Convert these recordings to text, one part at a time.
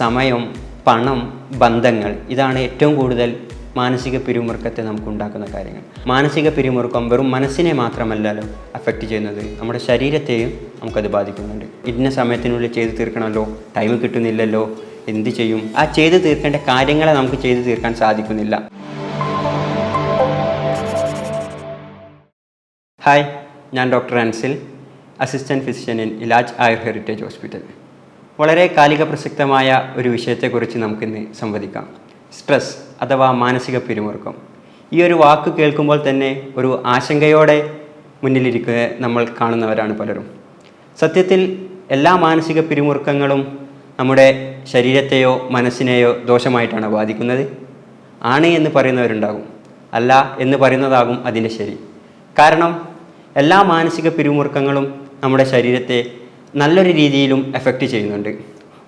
സമയം പണം ബന്ധങ്ങൾ ഇതാണ് ഏറ്റവും കൂടുതൽ മാനസിക പിരിമുറുക്കത്തെ നമുക്ക് ഉണ്ടാക്കുന്ന കാര്യങ്ങൾ. മാനസിക പിരിമുറുക്കം വെറും മനസ്സിനെ മാത്രമല്ലല്ലോ അഫക്റ്റ് ചെയ്യുന്നത്. നമ്മുടെ ശരീരത്തെയും നമുക്കത് ബാധിക്കുന്നുണ്ട്. ഇന്ന സമയത്തിനുള്ളിൽ ചെയ്തു തീർക്കണമല്ലോ? ടൈം കിട്ടുന്നില്ലല്ലോ? എന്ത് ചെയ്യും? ആ ചെയ്തു തീർക്കേണ്ട കാര്യങ്ങളെ നമുക്ക് ചെയ്തു തീർക്കാൻ സാധിക്കുന്നില്ല. ഹായ് ഞാൻ doctor Ansil assistant physician in Ilaj Ayur heritage hospital വളരെ കാലിക പ്രസക്തമായ ഒരു വിഷയത്തെക്കുറിച്ച് നമുക്കിന്ന് സംവദിക്കാം. സ്ട്രെസ് അഥവാ മാനസിക പിരിമുറുക്കം. ഈ ഒരു വാക്ക് കേൾക്കുമ്പോൾ തന്നെ ഒരു ആശങ്കയോടെ മുന്നിലിരിക്കുക നമ്മൾ കാണുന്നവരാണ് പലരും. സത്യത്തിൽ എല്ലാ മാനസിക പിരിമുറുക്കങ്ങളും നമ്മുടെ ശരീരത്തെയോ മനസ്സിനെയോ ദോഷമായിട്ടാണ് ബാധിക്കുന്നത്. ആണ് എന്ന് പറയുന്നവരുണ്ടാകും. അല്ല എന്ന് പറയുന്നതാകും അതിന്റെ ശരി. കാരണം എല്ലാ മാനസിക പിരിമുറുക്കങ്ങളും നമ്മുടെ ശരീരത്തെ നല്ലൊരു രീതിയിലും എഫക്റ്റ് ചെയ്യുന്നുണ്ട്.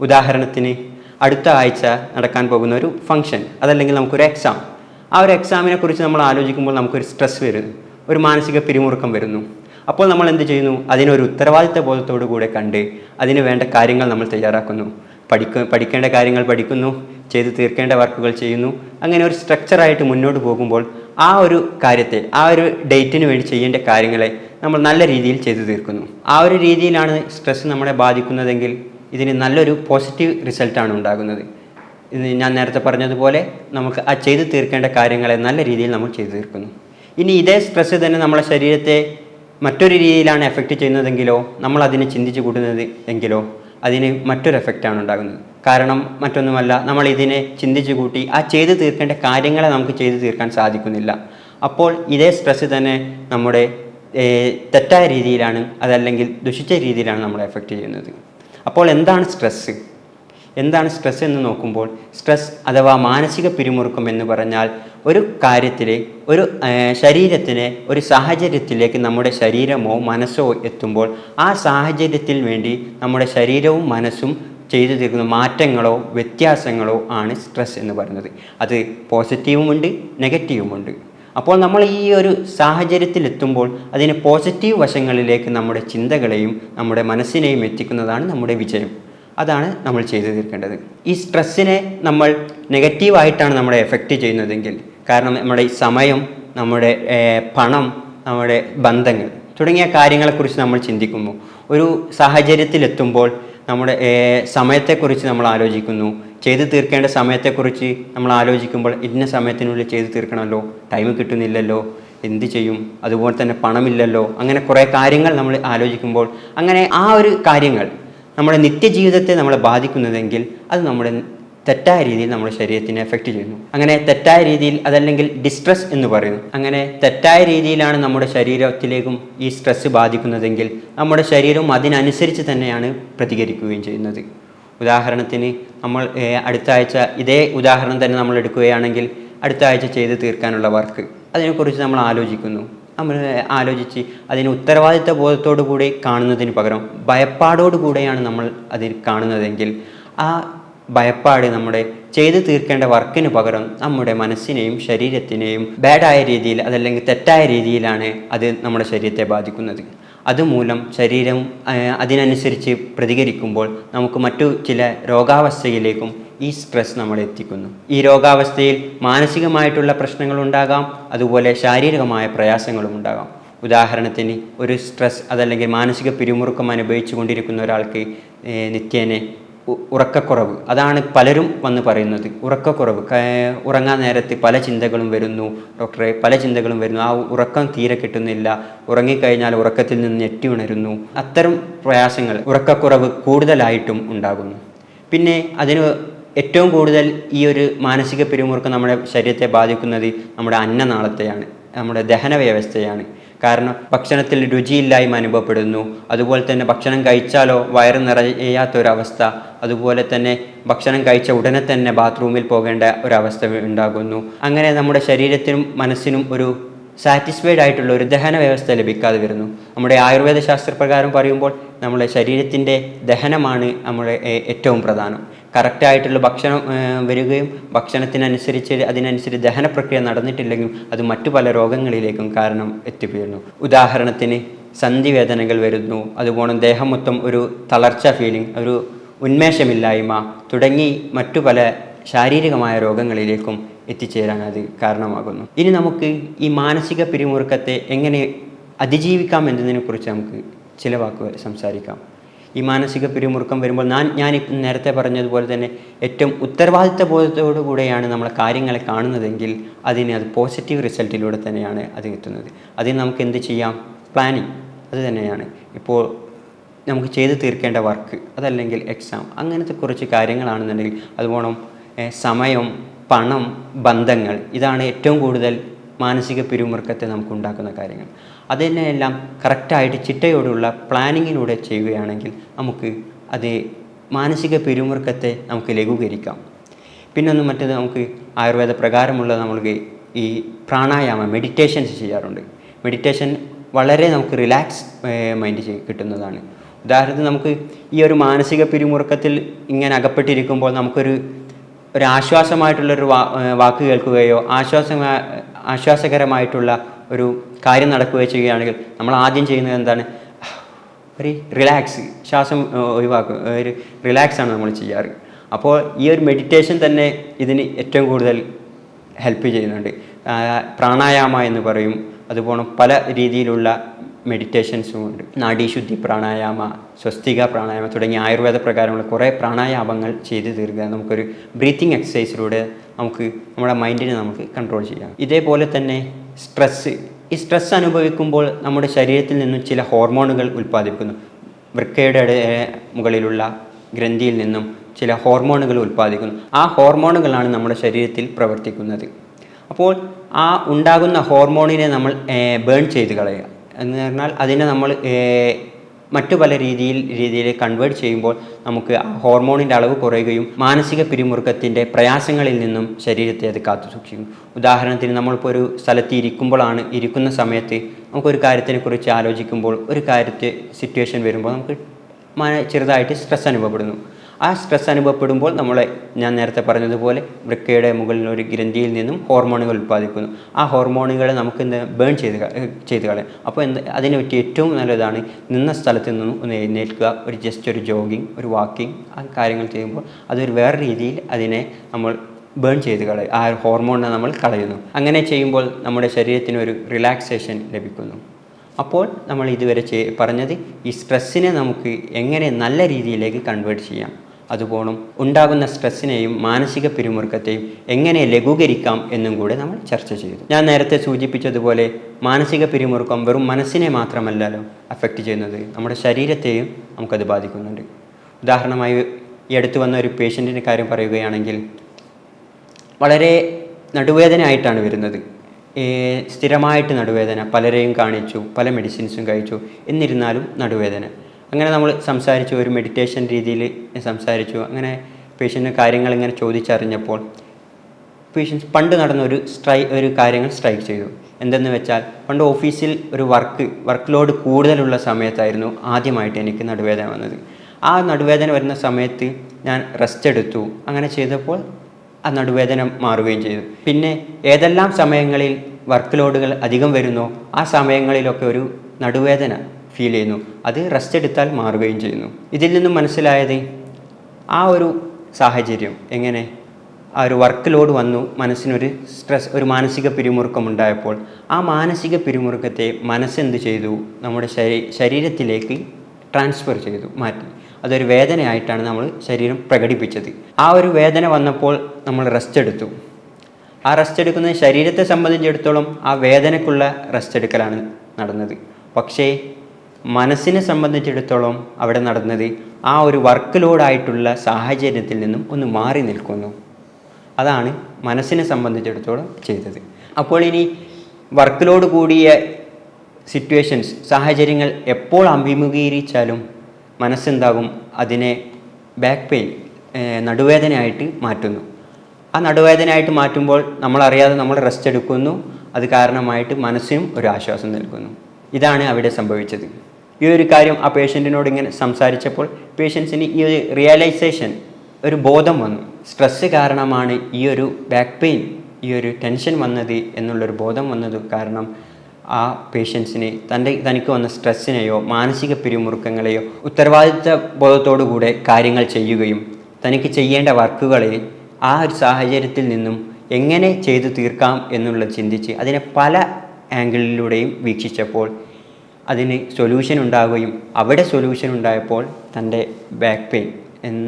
ഉദാഹരണത്തിന് അടുത്ത ആഴ്ച നടക്കാൻ പോകുന്ന ഒരു ഫംഗ്ഷൻ അതല്ലെങ്കിൽ നമുക്കൊരു എക്സാം ആ ഒരു എക്സാമിനെ കുറിച്ച് നമ്മൾ ആലോചിക്കുമ്പോൾ നമുക്കൊരു സ്ട്രെസ് വരുന്നു ഒരു മാനസിക പിരിമുറുക്കം വരുന്നു. അപ്പോൾ നമ്മൾ എന്ത് ചെയ്യുന്നു? അതിനൊരു ഉത്തരവാദിത്ത ബോധത്തോടു കൂടെ കണ്ട് അതിന് വേണ്ട കാര്യങ്ങൾ നമ്മൾ തയ്യാറാക്കുന്നു. പഠിക്ക പഠിക്കേണ്ട കാര്യങ്ങൾ പഠിക്കുന്നു ചെയ്ത് തീർക്കേണ്ട വർക്കുകൾ ചെയ്യുന്നു. അങ്ങനെ ഒരു സ്ട്രക്ചറായിട്ട് മുന്നോട്ട് പോകുമ്പോൾ ആ ഒരു കാര്യത്തെ ആ ഒരു ഡേറ്റിന് വേണ്ടി ചെയ്യേണ്ട കാര്യങ്ങളെ നമ്മൾ നല്ല രീതിയിൽ ചെയ്തു തീർക്കുന്നു. ആ ഒരു രീതിയിലാണ് സ്ട്രെസ് നമ്മളെ ബാധിക്കുന്നതെങ്കിൽ ഇതിന് നല്ലൊരു പോസിറ്റീവ് റിസൾട്ടാണ് ഉണ്ടാകുന്നത്. ഞാൻ നേരത്തെ പറഞ്ഞതുപോലെ നമുക്ക് ആ ചെയ്തു തീർക്കേണ്ട കാര്യങ്ങളെ നല്ല രീതിയിൽ നമ്മൾ ചെയ്തു തീർക്കുന്നു. ഇനി ഇതേ സ്ട്രെസ് തന്നെ നമ്മളെ ശരീരത്തെ മറ്റൊരു രീതിയിലാണ് എഫക്റ്റ് ചെയ്യുന്നതെങ്കിലോ നമ്മൾ അതിനെ ചിന്തിച്ച് കൂട്ടുന്നത് എങ്കിലോ അതിന് മറ്റൊരു എഫക്റ്റാണ് ഉണ്ടാകുന്നത്. കാരണം മറ്റൊന്നുമല്ല നമ്മൾ ഇതിനെ ചിന്തിച്ച് കൂട്ടി ആ ചെയ്തു തീർക്കേണ്ട കാര്യങ്ങളെ നമുക്ക് ചെയ്തു തീർക്കാൻ സാധിക്കുന്നില്ല. അപ്പോൾ ഇതേ സ്ട്രെസ് തന്നെ നമ്മുടെ തെറ്റായ രീതിയിലാണ് അതല്ലെങ്കിൽ ദുഷിച്ച രീതിയിലാണ് നമ്മളെ എഫക്റ്റ് ചെയ്യുന്നത്. അപ്പോൾ എന്താണ് സ്ട്രെസ്സ് എന്താണ് സ്ട്രെസ് എന്ന് നോക്കുമ്പോൾ സ്ട്രെസ് അഥവാ മാനസിക പിരിമുറുക്കം എന്ന് പറഞ്ഞാൽ ഒരു കാര്യത്തിൽ ഒരു ശരീരത്തിന് ഒരു സാഹചര്യത്തിലേക്ക് നമ്മുടെ ശരീരമോ മനസ്സോ എത്തുമ്പോൾ ആ സാഹചര്യത്തിൽ വേണ്ടി നമ്മുടെ ശരീരവും മനസ്സും ചെയ്തു തീർക്കുന്ന മാറ്റങ്ങളോ വ്യത്യാസങ്ങളോ ആണ് സ്ട്രെസ് എന്ന് പറയുന്നത്. അത് പോസിറ്റീവുമുണ്ട് നെഗറ്റീവുമുണ്ട് അപ്പോൾ നമ്മൾ ഈ ഒരു സാഹചര്യത്തിലെത്തുമ്പോൾ അതിന് പോസിറ്റീവ് വശങ്ങളിലേക്ക് നമ്മുടെ ചിന്തകളെയും നമ്മുടെ മനസ്സിനെയും എത്തിക്കുന്നതാണ് നമ്മുടെ വിജയം. അതാണ് നമ്മൾ ചെയ്തു തീർക്കേണ്ടത്. ഈ സ്ട്രെസ്സിനെ നമ്മൾ നെഗറ്റീവായിട്ടാണ് നമ്മളെ എഫക്റ്റ് ചെയ്യുന്നതെങ്കിൽ കാരണം നമ്മുടെ സമയം നമ്മുടെ പണം നമ്മുടെ ബന്ധങ്ങൾ തുടങ്ങിയ കാര്യങ്ങളെക്കുറിച്ച് നമ്മൾ ചിന്തിക്കുമ്പോൾ ഒരു സാഹചര്യത്തിലെത്തുമ്പോൾ നമ്മുടെ സമയത്തെക്കുറിച്ച് നമ്മൾ ആലോചിക്കുന്നു. ചെയ്തു തീർക്കേണ്ട സമയത്തെക്കുറിച്ച് നമ്മൾ ആലോചിക്കുമ്പോൾ ഇന്ന സമയത്തിനുള്ളിൽ ചെയ്തു തീർക്കണമല്ലോ? ടൈം കിട്ടുന്നില്ലല്ലോ. എന്ത് ചെയ്യും? അതുപോലെ തന്നെ പണമില്ലല്ലോ. അങ്ങനെ കുറേ കാര്യങ്ങൾ നമ്മൾ ആലോചിക്കുമ്പോൾ അങ്ങനെ ആ ഒരു കാര്യങ്ങൾ നമ്മുടെ നിത്യജീവിതത്തെ നമ്മളെ ബാധിക്കുന്നതെങ്കിൽ അത് നമ്മുടെ തെറ്റായ രീതിയിൽ നമ്മുടെ ശരീരത്തിനെ എഫക്റ്റ് ചെയ്യുന്നു. അങ്ങനെ തെറ്റായ രീതിയിൽ അതല്ലെങ്കിൽ ഡിസ്ട്രെസ് എന്ന് പറയുന്നു. അങ്ങനെ തെറ്റായ രീതിയിലാണ് നമ്മുടെ ശരീരത്തിലേക്കും ഈ സ്ട്രെസ് ബാധിക്കുന്നതെങ്കിൽ നമ്മുടെ ശരീരവും അതിനനുസരിച്ച് തന്നെയാണ് പ്രതികരിക്കുകയും ചെയ്യുന്നത്. ഉദാഹരണത്തിന് നമ്മൾ അടുത്ത ആഴ്ച ഇതേ ഉദാഹരണം തന്നെ നമ്മൾ എടുക്കുകയാണെങ്കിൽ അടുത്ത ആഴ്ച ചെയ്ത് തീർക്കാനുള്ള വർക്ക്. അതിനെക്കുറിച്ച് നമ്മൾ ആലോചിക്കുന്നു. നമ്മൾ ആലോചിച്ച് അതിന് ഉത്തരവാദിത്ത ബോധത്തോടു കൂടി കാണുന്നതിന് പകരം ഭയപ്പാടോടു കൂടെയാണ് നമ്മൾ അതിൽ കാണുന്നതെങ്കിൽ ആ ഭയപ്പാട് നമ്മുടെ ചെയ്തു തീർക്കേണ്ട വർക്കിന് പകരം നമ്മുടെ മനസ്സിനെയും ശരീരത്തിനെയും ബാഡായ രീതിയിൽ അതല്ലെങ്കിൽ തെറ്റായ രീതിയിലാണ് അത് നമ്മുടെ ശരീരത്തെ ബാധിക്കുന്നത്. അതുമൂലം ശരീരം അതിനനുസരിച്ച് പ്രതികരിക്കുമ്പോൾ നമുക്ക് മറ്റു ചില രോഗാവസ്ഥയിലേക്കും ഈ സ്ട്രെസ് നമ്മളെ എത്തിക്കുന്നു. ഈ രോഗാവസ്ഥയിൽ മാനസികമായിട്ടുള്ള പ്രശ്നങ്ങളുണ്ടാകാം അതുപോലെ ശാരീരികമായ പ്രയാസങ്ങളും ഉണ്ടാകാം. ഉദാഹരണത്തിന് ഒരു സ്ട്രെസ് അതല്ലെങ്കിൽ മാനസിക പിരിമുറുക്കം അനുഭവിച്ചു കൊണ്ടിരിക്കുന്ന ഒരാൾക്ക് നിത്യേനെ ഉറക്കക്കുറവ്. അതാണ് പലരും വന്ന് പറയുന്നത്. ഉറക്കക്കുറവ്. ഉറങ്ങാൻ നേരത്ത് പല ചിന്തകളും വരുന്നു. ഡോക്ടറെ പല ചിന്തകളും വരുന്നു. ആ ഉറക്കം തീരെ കിട്ടുന്നില്ല. ഉറങ്ങിക്കഴിഞ്ഞാൽ ഉറക്കത്തിൽ നിന്ന് ഞെട്ടി ഉണരുന്നു. അത്തരം പ്രയാസങ്ങൾ ഉറക്കക്കുറവ് കൂടുതലായിട്ടും ഉണ്ടാകുന്നു. പിന്നെ അതിന് ഏറ്റവും കൂടുതൽ ഈ ഒരു മാനസിക പിരിമുറുക്കം നമ്മുടെ ശരീരത്തെ ബാധിക്കുന്നത് നമ്മുടെ അന്നനാളത്തെയാണ്. നമ്മുടെ ദഹന വ്യവസ്ഥയാണ് കാരണം ഭക്ഷണത്തിൽ രുചിയില്ലായ്മ അനുഭവപ്പെടുന്നു. അതുപോലെ തന്നെ ഭക്ഷണം കഴിച്ചാലോ വയറ് നിറയാത്തൊരവസ്ഥ. അതുപോലെ തന്നെ ഭക്ഷണം കഴിച്ച ഉടനെ തന്നെ ബാത്റൂമിൽ പോകേണ്ട ഒരവസ്ഥ ഉണ്ടാകുന്നു. അങ്ങനെ നമ്മുടെ ശരീരത്തിനും മനസ്സിനും ഒരു സാറ്റിസ്ഫൈഡ് ആയിട്ടുള്ള ഒരു ദഹന വ്യവസ്ഥ ലഭിക്കാതെ വരുന്നു. നമ്മുടെ ആയുർവേദ ശാസ്ത്രപ്രകാരം പറയുമ്പോൾ നമ്മുടെ ശരീരത്തിന്റെ ദഹനമാണ് നമ്മുടെ ഏറ്റവും പ്രധാനം. കറക്റ്റായിട്ടുള്ള ഭക്ഷണം വരികയും ഭക്ഷണത്തിനനുസരിച്ച് അതിനനുസരിച്ച് ദഹന പ്രക്രിയ നടന്നിട്ടില്ലെങ്കിൽ അത് മറ്റു പല രോഗങ്ങളിലേക്കും കാരണം എത്തിപ്പെടുന്നു ഉദാഹരണത്തിന് സന്ധിവേദനകൾ വരുന്നു അതുപോലെ ദേഹം മൊത്തം ഒരു തളർച്ച ഫീലിംഗ് ഒരു ഉന്മേഷമില്ലായ്മ തുടങ്ങി മറ്റു പല ശാരീരികമായ രോഗങ്ങളിലേക്കും എത്തിച്ചേരാൻ അത് കാരണമാകുന്നു. ഇനി നമുക്ക് ഈ മാനസിക പിരിമുറുക്കത്തെ എങ്ങനെ അതിജീവിക്കാം എന്നതിനെക്കുറിച്ച് നമുക്ക് ചില വാക്കുകൾ സംസാരിക്കാം. ഈ മാനസിക പിരിമുറുക്കം വരുമ്പോൾ ഞാൻ ഞാൻ നേരത്തെ പറഞ്ഞതുപോലെ തന്നെ ഏറ്റവും ഉത്തരവാദിത്ത ബോധത്തോടു കൂടെയാണ് നമ്മൾ കാര്യങ്ങളെ കാണുന്നതെങ്കിൽ അതിന് അത് പോസിറ്റീവ് റിസൾട്ടിലൂടെ തന്നെയാണ് അത് എത്തുന്നത്. അതിന് നമുക്ക് എന്ത് ചെയ്യാം? പ്ലാനിങ് അത് തന്നെയാണ്. ഇപ്പോൾ നമുക്ക് ചെയ്ത് തീർക്കേണ്ട വർക്ക് അതല്ലെങ്കിൽ എക്സാം അങ്ങനത്തെ കുറച്ച് കാര്യങ്ങളാണെന്നുണ്ടെങ്കിൽ അതുപോണം സമയം പണം ബന്ധങ്ങൾ ഇതാണ് ഏറ്റവും കൂടുതൽ മാനസിക പിരിമുറുക്കത്തെ നമുക്ക് ഉണ്ടാക്കുന്ന കാര്യങ്ങൾ. അതിനെല്ലാം കറക്റ്റായിട്ട് ചിട്ടയോടുള്ള പ്ലാനിങ്ങിലൂടെ ചെയ്യുകയാണെങ്കിൽ നമുക്ക് അത് മാനസിക പിരിമുറുക്കത്തെ നമുക്ക് ലഘൂകരിക്കാം. പിന്നൊന്ന് മറ്റേത് നമുക്ക് ആയുർവേദ പ്രകാരമുള്ള നമ്മൾക്ക് ഈ പ്രാണായാമം മെഡിറ്റേഷൻസ് ചെയ്യാറുണ്ട്. മെഡിറ്റേഷൻ വളരെ നമുക്ക് റിലാക്സ് മൈൻഡ് കിട്ടുന്നതാണ്. ഉദാഹരണത്തിന് നമുക്ക് ഈ ഒരു മാനസിക പിരിമുറുക്കത്തിൽ ഇങ്ങനെ അകപ്പെട്ടിരിക്കുമ്പോൾ നമുക്കൊരു ഒരു ആശ്വാസമായിട്ടുള്ളൊരു വാക്ക് കേൾക്കുകയോ ആശ്വാസ ആശ്വാസകരമായിട്ടുള്ള ഒരു കാര്യം നടക്കുകയോ ചെയ്യുകയാണെങ്കിൽ നമ്മൾ ആദ്യം ചെയ്യുന്നത് എന്താണ്? ഒരു റിലാക്സ് ശ്വാസം ഒഴിവാക്കും ഒരു റിലാക്സ് ആണ് നമ്മൾ ചെയ്യാറ്. അപ്പോൾ ഈ ഒരു മെഡിറ്റേഷൻ തന്നെ ഇതിന് ഏറ്റവും കൂടുതൽ ഹെൽപ്പ് ചെയ്യുന്നുണ്ട്. പ്രാണായാമ എന്ന് പറയും. അതുപോലെ പല രീതിയിലുള്ള മെഡിറ്റേഷൻസും ഉണ്ട്. നാഡീശുദ്ധി പ്രാണായാമ സ്വസ്തിക പ്രാണായാമ തുടങ്ങിയ ആയുർവേദ പ്രകാരമുള്ള കുറേ പ്രാണായാമങ്ങൾ ചെയ്തു തീർക്കുക. നമുക്കൊരു ബ്രീത്തിങ് എക്സസൈസിലൂടെ നമുക്ക് നമ്മുടെ മൈൻഡിനെ നമുക്ക് കൺട്രോൾ ചെയ്യാം. ഇതേപോലെ തന്നെ സ്ട്രെസ്സ് ഈ സ്ട്രെസ് അനുഭവിക്കുമ്പോൾ നമ്മുടെ ശരീരത്തിൽ നിന്നും ചില ഹോർമോണുകൾ ഉൽപ്പാദിപ്പിക്കുന്നു. വൃക്കയുടെ മുകളിലുള്ള ഗ്രന്ഥിയിൽ നിന്നും ചില ഹോർമോണുകൾ ഉൽപ്പാദിക്കുന്നു. ആ ഹോർമോണുകളാണ് നമ്മുടെ ശരീരത്തിൽ പ്രവർത്തിക്കുന്നത്. അപ്പോൾ ആ ഉണ്ടാകുന്ന ഹോർമോണിനെ നമ്മൾ ബേൺ ചെയ്ത് കളയുക. എന്ന് പറഞ്ഞാൽ അതിനെ നമ്മൾ മറ്റു പല രീതിയിൽ രീതിയിൽ കൺവേർട്ട് ചെയ്യുമ്പോൾ നമുക്ക് ഹോർമോണിന്റെ അളവ് കുറയുകയും മാനസിക പിരിമുറുക്കത്തിന്റെ പ്രയാസങ്ങളിൽ നിന്നും ശരീരത്തെ അത് കാത്തു സൂക്ഷിക്കും. ഉദാഹരണത്തിന് നമ്മളിപ്പോൾ ഒരു സ്ഥലത്ത് ഇരിക്കുമ്പോഴാണ് ഇരിക്കുന്ന സമയത്ത് നമുക്കൊരു കാര്യത്തിനെക്കുറിച്ച് ആലോചിക്കുമ്പോൾ ഒരു കാര്യത്തെ സിറ്റുവേഷൻ വരുമ്പോൾ നമുക്ക് ചെറുതായിട്ട് സ്ട്രെസ് അനുഭവപ്പെടുന്നു. ആ സ്ട്രെസ് അനുഭവപ്പെടുമ്പോൾ നമ്മളെ ഞാൻ നേരത്തെ പറഞ്ഞതുപോലെ വൃക്കയുടെ മുകളിൽ ഒരു ഗ്രന്ഥിയിൽ നിന്നും ഹോർമോണുകൾ ഉൽപ്പാദിക്കുന്നു. ആ ഹോർമോണുകളെ നമുക്ക് എന്ത് ബേൺ ചെയ്ത് ചെയ്ത് കളയാം. അപ്പോൾ എന്ത് അതിനെ പറ്റി ഏറ്റവും നല്ലതാണ് നിന്ന സ്ഥലത്ത് നിന്നും ഒന്ന് എഴുന്നേൽക്കുക ഒരു ജസ്റ്റ് ഒരു ജോഗിങ് ഒരു വാക്കിംഗ് ആ കാര്യങ്ങൾ ചെയ്യുമ്പോൾ അതൊരു വേറെ രീതിയിൽ അതിനെ നമ്മൾ ബേൺ ചെയ്ത് കളയും ആ ഹോർമോണിനെ നമ്മൾ കളയുന്നു. അങ്ങനെ ചെയ്യുമ്പോൾ നമ്മുടെ ശരീരത്തിന് ഒരു റിലാക്സേഷൻ ലഭിക്കുന്നു. അപ്പോൾ നമ്മൾ ഇതുവരെ പറഞ്ഞത് ഈ സ്ട്രെസ്സിനെ നമുക്ക് എങ്ങനെ നല്ല രീതിയിലേക്ക് കൺവേർട്ട് ചെയ്യാം. അതുപോലും ഉണ്ടാകുന്ന സ്ട്രെസ്സിനെയും മാനസിക പിരിമുറുക്കത്തെയും എങ്ങനെ ലഘൂകരിക്കാം എന്നും കൂടെ നമ്മൾ ചർച്ച ചെയ്തു. ഞാൻ നേരത്തെ സൂചിപ്പിച്ചതുപോലെ മാനസിക പിരിമുറുക്കം വെറും മനസ്സിനെ മാത്രമല്ലല്ലോ അഫക്റ്റ് ചെയ്യുന്നത് നമ്മുടെ ശരീരത്തെയും നമുക്കത് ബാധിക്കുന്നുണ്ട്. ഉദാഹരണമായി ഈ അടുത്ത് വന്ന ഒരു പേഷ്യന്റിന്റെ കാര്യം പറയുകയാണെങ്കിൽ വളരെ നടുവേദനയായിട്ടാണ് വരുന്നത്. സ്ഥിരമായിട്ട് നടുവേദന പലരെയും കാണിച്ചു പല മെഡിസിൻസും കഴിച്ചു എന്നിരുന്നാലും നടുവേദന. അങ്ങനെ നമ്മൾ സംസാരിച്ചു ഒരു മെഡിറ്റേഷൻ രീതിയിൽ സംസാരിച്ചു. അങ്ങനെ പേഷ്യന്റ് കാര്യങ്ങൾ ഇങ്ങനെ ചോദിച്ചറിഞ്ഞപ്പോൾ പേഷ്യൻസ് പണ്ട് നടന്ന ഒരു സ്ട്രൈ ഒരു കാര്യങ്ങൾ സ്ട്രൈക്ക് ചെയ്തു. എന്തെന്ന് വെച്ചാൽ പണ്ട് ഓഫീസിൽ ഒരു വർക്ക് വർക്ക് ലോഡ് കൂടുതലുള്ള സമയത്തായിരുന്നു ആദ്യമായിട്ട് എനിക്ക് നടുവേദന വന്നത്. ആ നടുവേദന വരുന്ന സമയത്ത് ഞാൻ റെസ്റ്റ് എടുത്തു. അങ്ങനെ ചെയ്തപ്പോൾ ആ നടുവേദന മാറുകയും ചെയ്തു. പിന്നെ ഏതെല്ലാം സമയങ്ങളിൽ വർക്ക് ലോഡുകൾ അധികം വരുന്നോ ആ സമയങ്ങളിലൊക്കെ ഒരു നടുവേദന ഫീൽ ചെയ്യുന്നു. അത് റെസ്റ്റ് എടുത്താൽ മാറുകയും ചെയ്യുന്നു. ഇതിൽ നിന്നും മനസ്സിലായത് ആ ഒരു സാഹചര്യം എങ്ങനെ? ആ ഒരു വർക്ക് ലോഡ് വന്നു മനസ്സിനൊരു സ്ട്രെസ് ഒരു മാനസിക പിരിമുറുക്കം ഉണ്ടായപ്പോൾ ആ മാനസിക പിരിമുറുക്കത്തെ മനസ്സെന്ത് ചെയ്തു? നമ്മുടെ ശരീ ശരീരത്തിലേക്ക് ട്രാൻസ്ഫർ ചെയ്തു മാറ്റി. അതൊരു വേദനയായിട്ടാണ് നമ്മൾ ശരീരം പ്രകടിപ്പിച്ചത്. ആ ഒരു വേദന വന്നപ്പോൾ നമ്മൾ റെസ്റ്റ് എടുത്തു. ആ റെസ്റ്റ് എടുക്കുന്നത് ശരീരത്തെ സംബന്ധിച്ചിടത്തോളം ആ വേദനക്കുള്ള റെസ്റ്റ് എടുക്കലാണ് നടന്നത്. പക്ഷേ മനസ്സിനെ സംബന്ധിച്ചിടത്തോളം അവിടെ നടന്നത് ആ ഒരു വർക്ക് ലോഡായിട്ടുള്ള സാഹചര്യത്തിൽ നിന്നും ഒന്ന് മാറി നിൽക്കുന്നു. അതാണ് മനസ്സിനെ സംബന്ധിച്ചിടത്തോളം ചെയ്തത്. അപ്പോൾ ഇനി വർക്ക് ലോഡ് കൂടിയ സിറ്റുവേഷൻസ് സാഹചര്യങ്ങൾ എപ്പോൾ അഭിമുഖീകരിച്ചാലും മനസ്സെന്താകും? അതിനെ ബാക്ക് പെയിൻ നടുവേദനയായിട്ട് മാറ്റുന്നു. ആ നടുവേദനയായിട്ട് മാറ്റുമ്പോൾ നമ്മളറിയാതെ നമ്മൾ റെസ്റ്റ് എടുക്കുന്നു. അത് കാരണമായിട്ട് മനസ്സിനും ഒരു ആശ്വാസം നൽകുന്നു. ഇതാണ് അവിടെ സംഭവിച്ചത്. ഈ ഒരു കാര്യം ആ പേഷ്യന്റിനോട് ഇങ്ങനെ സംസാരിച്ചപ്പോൾ പേഷ്യൻസിന് ഈ ഒരു റിയലൈസേഷൻ ഒരു ബോധം വന്നു. സ്ട്രെസ്സ് കാരണമാണ് ഈ ഒരു ബാക്ക് പെയിൻ ഈ ഒരു ടെൻഷൻ വന്നത് എന്നുള്ളൊരു ബോധം വന്നത് കാരണം ആ പേഷ്യൻസിന് തന്റെ തനിക്ക് വന്ന സ്ട്രെസ്സിനെയോ മാനസിക പിരിമുറുക്കങ്ങളെയോ ഉത്തരവാദിത്ത ബോധത്തോടു കൂടെ കാര്യങ്ങൾ ചെയ്യുകയും തനിക്ക് ചെയ്യേണ്ട വർക്കുകളെ ആ ഒരു സാഹചര്യത്തിൽ നിന്നും എങ്ങനെ ചെയ്തു തീർക്കാം എന്നുള്ളത് ചിന്തിച്ച് അതിനെ പല ആംഗിളിലൂടെയും വീക്ഷിച്ചപ്പോൾ അതിന് സൊല്യൂഷൻ ഉണ്ടാവുകയും അവിടെ സൊല്യൂഷൻ ഉണ്ടായപ്പോൾ തന്റെ ബാക്ക് പെയിൻ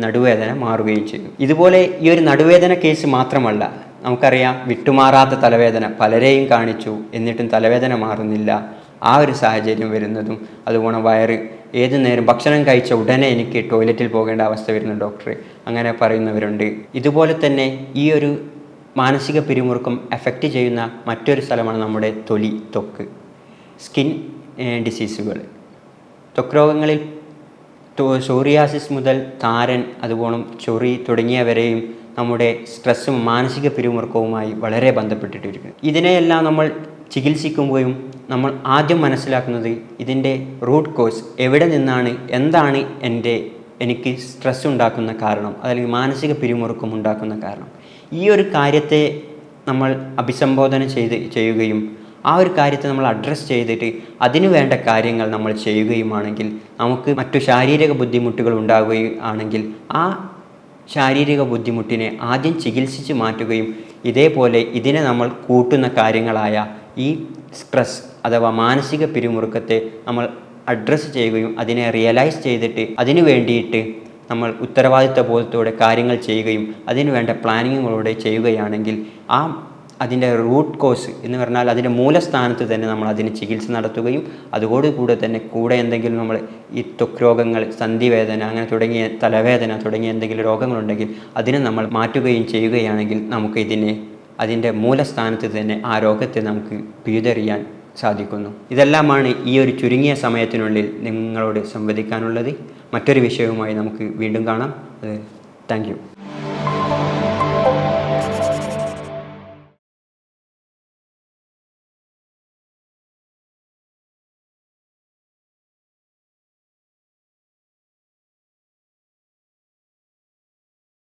നടുവേദന മാറുകയും ചെയ്തു. ഇതുപോലെ ഈ ഒരു നടുവേദന കേസ് മാത്രമല്ല നമുക്കറിയാം വിട്ടുമാറാത്ത തലവേദന പലരെയും കാണിച്ചു എന്നിട്ടും തലവേദന മാറുന്നില്ല. ആ ഒരു സാഹചര്യം വരുന്നതും അതുപോലെ വയറ് ഏത് നേരം ഭക്ഷണം കഴിച്ച ഉടനെ എനിക്ക് ടോയ്ലറ്റിൽ പോകേണ്ട അവസ്ഥ വരുന്ന ഡോക്ടർ അങ്ങനെ പറയുന്നവരുണ്ട്. ഇതുപോലെ തന്നെ ഈ ഒരു മാനസിക പിരിമുറുക്കം എഫക്റ്റ് ചെയ്യുന്ന മറ്റൊരു സ്ഥലമാണ് നമ്മുടെ തൊലി തൊക്ക്. സ്കിൻ ഡിസീസുകൾ ത്വക്ക് രോഗങ്ങളിൽ സോറിയാസിസ് മുതൽ താരൻ അതുപോലെ ചൊറി തുടങ്ങിയവരെയും നമ്മുടെ സ്ട്രെസ്സും മാനസിക പിരിമുറുക്കവുമായി വളരെ ബന്ധപ്പെട്ടിട്ടിരിക്കുന്നു. ഇതിനെയെല്ലാം നമ്മൾ ചികിത്സിക്കുമ്പോഴും നമ്മൾ ആദ്യം മനസ്സിലാക്കുന്നത് ഇതിന്റെ റൂട്ട് കോസ് എവിടെ നിന്നാണ് എന്താണ് എന്റെ എനിക്ക് സ്ട്രെസ് ഉണ്ടാക്കുന്ന കാരണം അല്ലെങ്കിൽ മാനസിക പിരിമുറുക്കം ഉണ്ടാക്കുന്ന കാരണം. ഈ ഒരു കാര്യത്തെ നമ്മൾ അഭിസംബോധന ചെയ്ത് ചെയ്യുകയും ആ ഒരു കാര്യത്തെ നമ്മൾ അഡ്രസ്സ് ചെയ്തിട്ട് അതിനു വേണ്ട കാര്യങ്ങൾ നമ്മൾ ചെയ്യുകയുമാണെങ്കിൽ നമുക്ക് മറ്റു ശാരീരിക ബുദ്ധിമുട്ടുകൾ ഉണ്ടാവുകയും ആണെങ്കിൽ ആ ശാരീരിക ബുദ്ധിമുട്ടിനെ ആദ്യം ചികിത്സിച്ച് മാറ്റുകയും ഇതേപോലെ ഇതിനെ നമ്മൾ കൂട്ടുന്ന കാര്യങ്ങളായ ഈ സ്ട്രെസ് അഥവാ മാനസിക പിരിമുറുക്കത്തെ നമ്മൾ അഡ്രസ്സ് ചെയ്യുകയും അതിനെ റിയലൈസ് ചെയ്തിട്ട് അതിനു വേണ്ടിയിട്ട് നമ്മൾ ഉത്തരവാദിത്വ ബോധത്തോടെ കാര്യങ്ങൾ ചെയ്യുകയും അതിനു വേണ്ട പ്ലാനിങ്ങുകളോടെ ചെയ്യുകയാണെങ്കിൽ ആ അതിന്റെ റൂട്ട് കോസ് എന്ന് പറഞ്ഞാൽ അതിന്റെ മൂലസ്ഥാനത്ത് തന്നെ നമ്മൾ അതിന് ചികിത്സ നടത്തുകയും അതോടുകൂടെ തന്നെ കൂടെ എന്തെങ്കിലും നമ്മൾ ഈ ത്വക്ക് രോഗങ്ങൾ സന്ധിവേദന അങ്ങനെ തുടങ്ങിയ തലവേദന തുടങ്ങിയ എന്തെങ്കിലും രോഗങ്ങളുണ്ടെങ്കിൽ അതിനെ നമ്മൾ മാറ്റുകയും ചെയ്യുകയാണെങ്കിൽ നമുക്ക് ഇതിനെ അതിന്റെ മൂലസ്ഥാനത്ത് തന്നെ ആ രോഗത്തെ നമുക്ക് പിഴുതെറിയാൻ സാധിക്കുന്നു. ഇതെല്ലാമാണ് ഈ ഒരു ചുരുങ്ങിയ സമയത്തിനുള്ളിൽ നിങ്ങളോട് സംവദിക്കാനുള്ളത്. മറ്റൊരു വിഷയവുമായി നമുക്ക് വീണ്ടും കാണാം. Thank you.